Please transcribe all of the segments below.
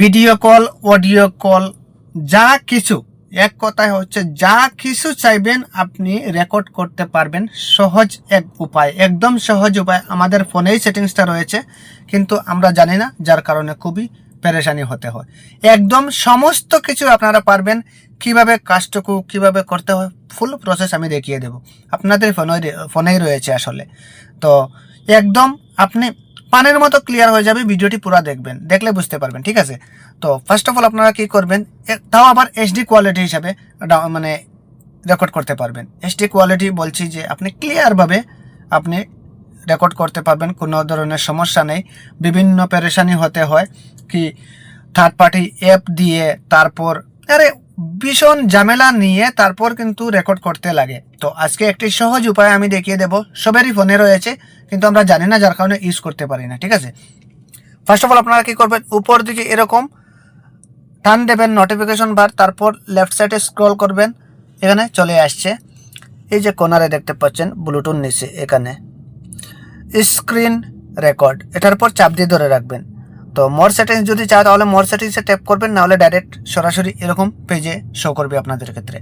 Video call, audio call, যা কিছু। এক কথায় হচ্ছে, যা কিছু চাইবেন আপনি রেকর্ড করতে পারবেন সহজ এক উপায়, একদম সহজ উপায়। আমাদের ফোনেই সেটিংসটা রয়েছে, কিন্তু আমরা জানি না, যার কারণে খুবই পেরেশানি হতে হয়। একদম সমস্ত কিছু আপনারা পারবেন, কীভাবে কাজটুকু, কীভাবে করতে হয় ফুল প্রসেস আমি দেখিয়ে দেব। আপনাদের ফোনে ফোনেই রয়েছে আসলে। তো একদম আপনি পানের মতো ক্লিয়ার হয়ে যাবে, ভিডিওটি পুরো দেখবেন, দেখলে বুঝতে পারবেন, ঠিক আছে? তো ফার্স্ট অফ অল আপনারা কি করবেন তাও আবার এইচডি কোয়ালিটি হিসাবে মানে রেকর্ড করতে পারবেন। এইচডি কোয়ালিটি বলছি যে আপনি ক্লিয়ারভাবে আপনি রেকর্ড করতে পারবেন, কোনো ধরনের সমস্যা নেই। বিভিন্ন পেরেশানি হতে হয়, কি থার্ড পার্টি অ্যাপ দিয়ে তারপর, আরে ভীষণ ঝামেলা নিয়ে তারপর কিন্তু রেকর্ড করতে লাগে। তো আজকে একটি সহজ উপায় আমি দেখিয়ে দেব। সবেরই ফোনে রয়েছে, কিন্তু আমরা জানি না, যার কারণে ইউজ করতে পারি না, ঠিক আছে? ফার্স্ট অফ অল আপনারা কী করবেন? উপর দিকে এরকম টান দেবেন নোটিফিকেশন বার, তারপর লেফট সাইডে স্ক্রল করবেন। এখানে চলে আসছে। এই যে কোনারে দেখতে পাচ্ছেন ব্লুটুথ নিচে, এখানে। স্ক্রিন রেকর্ড এটার পর চাপ দিয়ে ধরে রাখবেন। তো মোর সেটিংস যদি চাও তাহলে মোর সেটিংসে ট্যাপ করবেন, নাহলে ডাইরেক্ট সরাসরি এরকম পেজে শো করবে আপনাদের ক্ষেত্রে।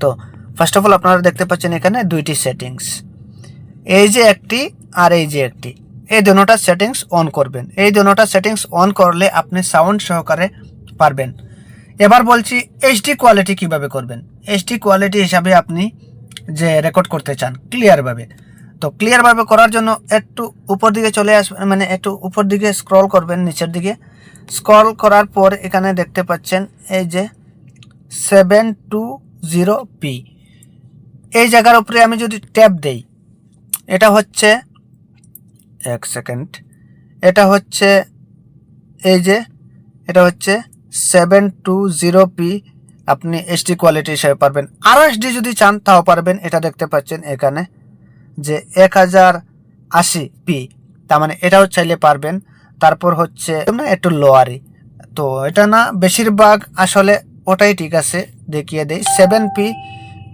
তো ফার্স্ট অফ অল আপনারা দেখতে পাচ্ছেন এখানে দুইটি সেটিংস এই যে একটি আর এই যে একটি, এই দুটোটা সেটিংস অন করবেন। এই দুটোটা সেটিংস অন করলে আপনি সাউন্ড সহকারে পারবেন। এবার বলছি এইচডি কোয়ালিটি কীভাবে করবেন? এইচডি কোয়ালিটি হিসাবে আপনি যে রেকর্ড করতে চান ক্লিয়ারভাবে তো ক্লিয়ারভাবে করার জন্য একটু উপর দিকে চলে আসবেন মানে একটু উপর দিকে স্ক্রল করবেন নিচের দিকে। স্ক্রল করার পর এখানে দেখতে পাচ্ছেন এই যে সেভেন টু জিরো পি এই জায়গার উপরে আমি যদি ট্যাপ দেই, এটা হচ্ছে, এক সেকেন্ড এটা হচ্ছে এই যে, এটা হচ্ছে সেভেন টু জিরো পি আপনি এইচডি কোয়ালিটি হিসাবে পারবেন। আরও এইচডি যদি চান তাও পারবেন, এটা দেখতে পাচ্ছেন এখানে। যে এক হাজার আশি পি তার মানে এটাও চাইলে পারবেন। তারপর হচ্ছে না একটু লোয়ারি তো এটা না, বেশিরভাগ আসলে ওটাই ঠিক আছে, দেখিয়ে দেই। সেভেন পি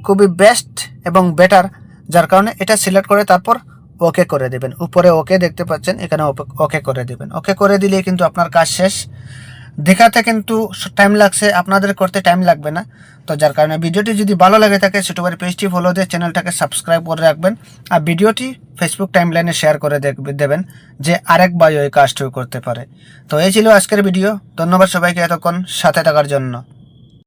খুবই বেস্ট এবং বেটার যার কারণে এটা সিলেক্ট করে তারপর ওকে করে দেবেন। উপরে ওকে দেখতে পাচ্ছেন, এখানে ওকে করে দেবেন। ওকে করে দিলে কিন্তু আপনার কাজ শেষ। দেখাতে কিন্তু টাইম লাগছে, আপনাদের করতে টাইম লাগবে না। তো যার কারণে ভিডিওটি যদি ভালো লাগে থাকে সেটুবার পেজটি ফলো দিয়ে চ্যানেলটাকে সাবস্ক্রাইব করে রাখবেন আর ভিডিওটি ফেসবুক টাইম লাইনে শেয়ার করে দেবেন যে আরেক ভাই ওই কাজটিও করতে পারে। তো এই ছিল আজকের ভিডিও ধন্যবাদ সবাইকে এতক্ষণ সাথে থাকার জন্য।